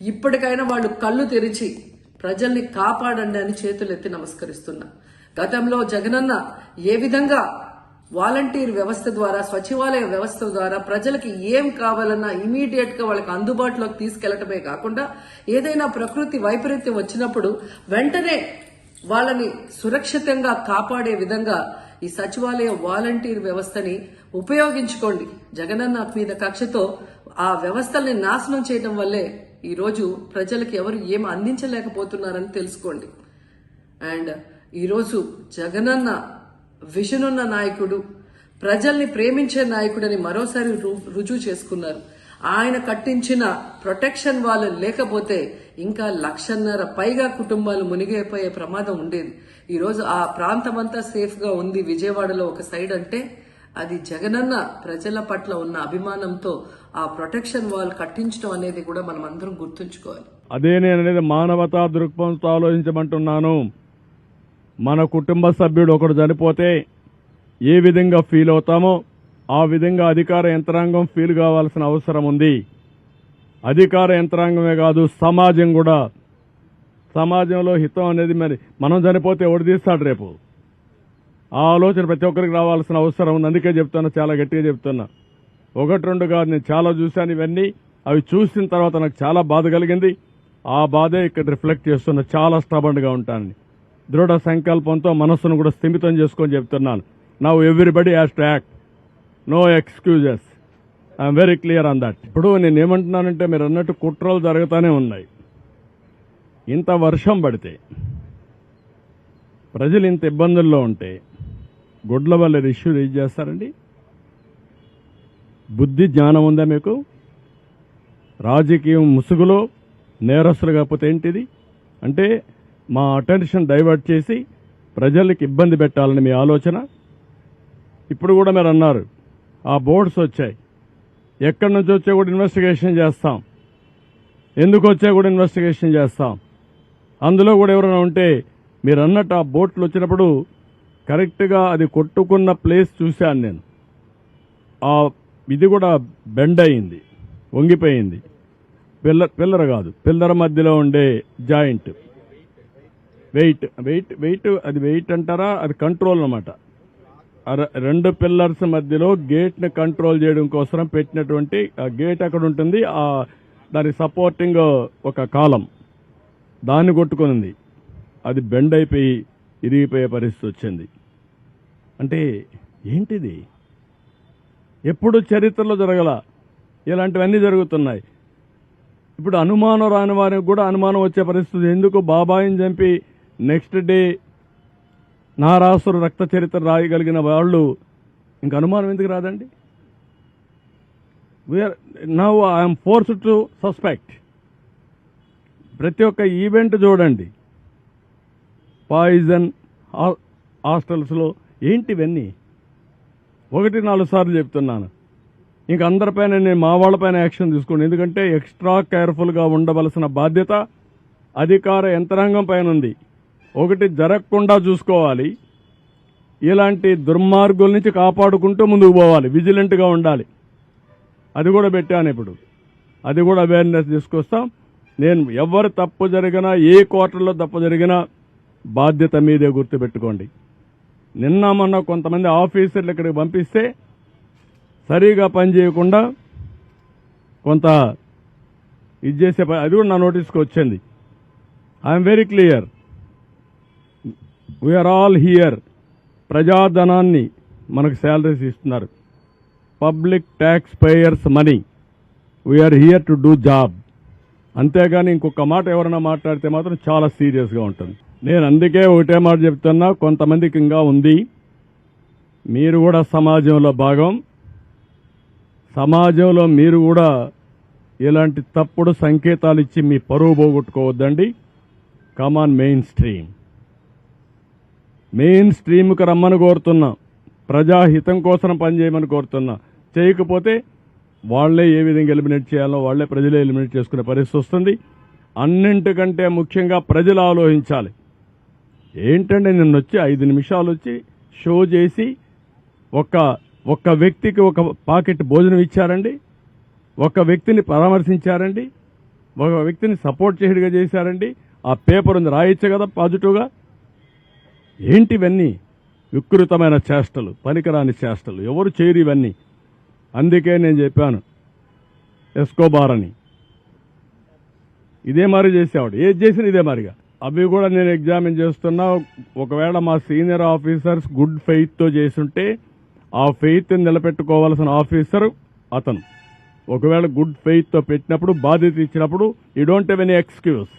ఇప్పటికైనా వాళ్ళు కళ్ళు తెరిచి ప్రజల్ని కాపాడండి అని చేతులెత్తి నమస్కరిస్తున్నా. గతంలో జగనన్న ఏ విధంగా వాలంటీర్ వ్యవస్థ ద్వారా సచివాలయ వ్యవస్థ ద్వారా ప్రజలకి ఏం కావాలన్నా ఇమీడియట్గా వాళ్ళకి అందుబాటులోకి తీసుకెళ్ళటమే కాకుండా ఏదైనా ప్రకృతి వైపరీత్యం వచ్చినప్పుడు వెంటనే వాళ్ళని సురక్షితంగా కాపాడే విధంగా ఈ సచివాలయ వాలంటీర్ వ్యవస్థని ఉపయోగించుకోండి. జగనన్న మీద కక్షతో ఆ వ్యవస్థల్ని నాశనం చేయడం వల్లే ఈరోజు ప్రజలకు ఎవరు ఏం అందించలేకపోతున్నారని తెలుసుకోండి. అండ్ ఈరోజు జగనన్న విజన్ ఉన్న నాయకుడు ప్రజల్ని ప్రేమించే నాయకుడని మరోసారి రు- రుజువు చేసుకున్నారు. ఆయన కట్టించిన ప్రొటెక్షన్ వాళ్ళు లేకపోతే ఇంకా లక్షన్నర పైగా కుటుంబాలు మునిగిపోయే ప్రమాదం ఉండేది. ఈరోజు ఆ ప్రాంతం అంతా సేఫ్గా ఉంది. విజయవాడలో ఒక సైడ్ అంటే అది జగనన్న ప్రజల పట్ల ఉన్న అభిమానంతో ఆ ప్రొటెక్షన్ వాల్ కట్టించడం అనేది కూడా మనం అందరం గుర్తుంచుకోవాలి. అదే నేను అనేది మానవతా దృక్పథంతో ఆలోచించమంటున్నాను. మన కుటుంబ సభ్యుడు ఒకడు చనిపోతే ఏ విధంగా ఫీల్ అవుతామో ఆ విధంగా అధికార యంత్రాంగం ఫీల్ కావాల్సిన అవసరం ఉంది. అధికార యంత్రాంగమే కాదు సమాజం కూడా. సమాజంలో హితం అనేది మరి మనం చనిపోతే ఎవడు తీస్తాడు రేపు? ఆ ఆలోచన ప్రతి ఒక్కరికి రావాల్సిన అవసరం ఉంది. అందుకే చెప్తున్నా చాలా గట్టిగా చెప్తున్నా. ఒకటి రెండు కాదు నేను చాలా చూశాను ఇవన్నీ. అవి చూసిన తర్వాత నాకు చాలా బాధ కలిగింది. ఆ బాధే ఇక్కడ రిఫ్లెక్ట్ చేస్తున్నా చాలా స్టబండ్గా ఉంటానని. దృఢ సంకల్పంతో మనస్సును కూడా స్థిమితం చేసుకొని చెప్తున్నాను. Now everybody has to act no excuses I'm very clear on that ఇప్పుడు నేను ఏమంటున్నానంటే మీరు అన్నట్టు కుట్రలు జరుగుతూనే ఉన్నాయి. ఇంత వర్షం పడితే ప్రజలు ఇంత ఇబ్బందుల్లో ఉంటే గుడ్ల వల్ల ఇష్యూ రేజ్ చేస్తారండి. బుద్ధి జ్ఞానం ఉందా మీకు? రాజకీయం ముసుగులో నేరస్తులు కాకపోతే ఏంటిది? అంటే మా అటెన్షన్ డైవర్ట్ చేసి ప్రజలకు ఇబ్బంది పెట్టాలని మీ ఆలోచన? ఇప్పుడు కూడా మీరు అన్నారు ఆ బోర్డ్స్ వచ్చాయి. ఎక్కడి నుంచి వచ్చా కూడా ఇన్వెస్టిగేషన్ చేస్తాం. ఎందుకు వచ్చా కూడా ఇన్వెస్టిగేషన్ చేస్తాం? అందులో కూడా ఎవరైనా ఉంటే మీరు అన్నట్టు ఆ బోట్లు వచ్చినప్పుడు కరెక్ట్గా అది కొట్టుకున్న ప్లేస్ చూశాను నేను. ఆ ఇది కూడా బెండ్ అయింది వంగిపోయింది. పిల్లర్ పిల్లర్ కాదు పిల్లర్ మధ్యలో ఉండే జాయింట్. వెయిట్ వెయిట్ వెయిట్ అది వెయిట్ అంటారా? అది కంట్రోల్ అనమాట రెండు పిల్లర్స్ మధ్యలో గేట్ని కంట్రోల్ చేయడం కోసం పెట్టినటువంటి ఆ గేట్ అక్కడ ఉంటుంది ఆ దాని సపోర్టింగ్ ఒక కాలం. దాన్ని కొట్టుకునింది అది బెండ్ అయిపోయి ఇరిగిపోయే పరిస్థితి వచ్చింది. అంటే ఏంటిది? ఎప్పుడు చరిత్రలో జరగల ఇలాంటివన్నీ జరుగుతున్నాయి. ఇప్పుడు అనుమానం రాని వారికి కూడా అనుమానం వచ్చే పరిస్థితి. ఎందుకు బాబాయిని చంపి నెక్స్ట్ డే నారాసురు రక్త చరిత్ర రాయగలిగిన వాళ్ళు? ఇంక అనుమానం ఎందుకు రాదండి? We're now I'm forced to suspect ప్రతి ఒక్క ఈవెంట్ చూడండి. పాయిజన్ హాస్టల్స్లో ఏంటివన్నీ? ఒకటి నాలుగు సార్లు చెప్తున్నాను. ఇంక అందరిపైన నేను మా వాళ్ళపైన యాక్షన్ తీసుకోండి ఎందుకంటే ఎక్స్ట్రా కేర్ఫుల్గా ఉండవలసిన బాధ్యత అధికార యంత్రాంగం పైన ఉంది. ఒకటి జరగకుండా చూసుకోవాలి. ఇలాంటి దుర్మార్గుల నుంచి కాపాడుకుంటూ ముందుకు పోవాలి. విజిలెంట్గా ఉండాలి. అది కూడా పెట్టాను ఇప్పుడు. అది కూడా అవేర్నెస్ తీసుకొస్తాం. నేను ఎవరు తప్పు జరిగినా ఏ క్వార్టర్లో తప్పు జరిగినా బాధ్యత మీదే గుర్తుపెట్టుకోండి. నిన్న మొన్న కొంతమంది ఆఫీసర్లు ఇక్కడికి పంపిస్తే సరిగా పని చేయకుండా కొంత ఇది చేసే అది కూడా నా నోటీస్కి వచ్చింది. I'm very clear we're all here ప్రజాధనాన్ని మనకు శాలరీస్ ఇస్తున్నారు. Public tax payers money we're here to do job అంతేగాని ఇంకొక మాట ఎవరైనా మాట్లాడితే మాత్రం చాలా సీరియస్గా ఉంటుంది. నేను అందుకే ఒకటే మాట చెప్తున్నా కొంతమందికి ఇంకా ఉంది. మీరు కూడా సమాజంలో భాగం. సమాజంలో మీరు కూడా ఇలాంటి తప్పుడు సంకేతాలు ఇచ్చి మీ పరువు పోగొట్టుకోవద్దండి. Come on main stream main స్ట్రీమ్కి రమ్మని కోరుతున్నా. ప్రజాహితం కోసం పనిచేయమని కోరుతున్నా. చేయకపోతే వాళ్ళే ఏ విధంగా ఎలిమినేట్ చేయాలో వాళ్ళే ప్రజలే ఎలిమినేట్ చేసుకునే పరిస్థితి వస్తుంది. అన్నింటికంటే ముఖ్యంగా ప్రజలు ఆలోచించాలి. ఏంటంటే నిన్న వచ్చి ఐదు నిమిషాలు వచ్చి షో చేసి ఒక ఒక్క వ్యక్తికి ఒక పాకెట్ భోజనం ఇచ్చారండి? ఒక వ్యక్తిని పరామర్శించారండి? ఒక వ్యక్తిని సపోర్ట్ చేయడుగా చేశారండి? ఆ పేపర్ ఉంది రాయొచ్చు కదా పాజిటివ్గా? ఏంటి ఇవన్నీ? వికృతమైన చేష్టలు పనికిరాని చేష్టలు. ఎవరు చేయరు ఇవన్నీ. అందుకే నేను చెప్పాను ఎస్కోబార్ అని. ఇదే మారి చేసేవాడు. ఏది చేసినా ఇదే మారిగా. అవి కూడా నేను ఎగ్జామిన్ చేస్తున్నా. ఒకవేళ మా సీనియర్ ఆఫీసర్స్ గుడ్ ఫెయిత్తో చేస్తుంటే ఆ ఫెయిత్ నిలబెట్టుకోవాల్సిన ఆఫీసర్ అతను. ఒకవేళ గుడ్ ఫెయిత్తో పెట్టినప్పుడు బాధ్యత ఇచ్చినప్పుడు you don't have any excuse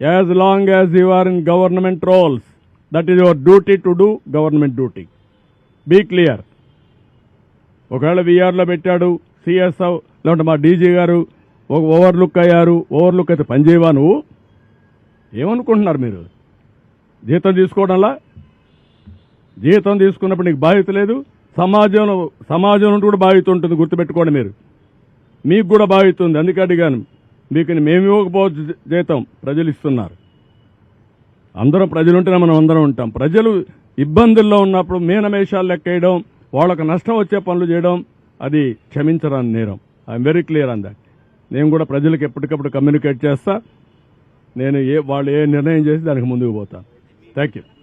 as long as you are in government rules that is your duty to do government duty be clear ఒకవేళ విఆర్లో పెట్టాడు సిఎస్ఓ లేదంటే మా డీజీ గారు ఒక ఓవర్లుక్ అయ్యారు ఓవర్లుక్ అయితే పనిచేయవా నువ్వు? ఏమనుకుంటున్నారు మీరు? జీతం తీసుకోవడంలా? జీతం తీసుకున్నప్పుడు నీకు బాధ్యత లేదు. సమాజంలో సమాజం నుండి కూడా బాధ్యత ఉంటుంది గుర్తుపెట్టుకోండి మీరు. మీకు కూడా బాధ్యత ఉంది. అందుకే అడిగాను. మీకు మేము ఇవ్వకపోవచ్చు జీతం ప్రజలు ఇస్తున్నారు. అందరం ప్రజలు ఉంటేనే మనం అందరం ఉంటాం. ప్రజలు ఇబ్బందుల్లో ఉన్నప్పుడు మీనమేషాలు లెక్కేయడం వాళ్ళకు నష్టం వచ్చే పనులు చేయడం అది క్షమించరాని నేరం. I'm very clear on that. నేను కూడా ప్రజలకు ఎప్పటికప్పుడు కమ్యూనికేట్ చేస్తా. నేను ఏ వాళ్ళు ఏ నిర్ణయం చేసి దానికి ముందుకు పోతాను. Thank you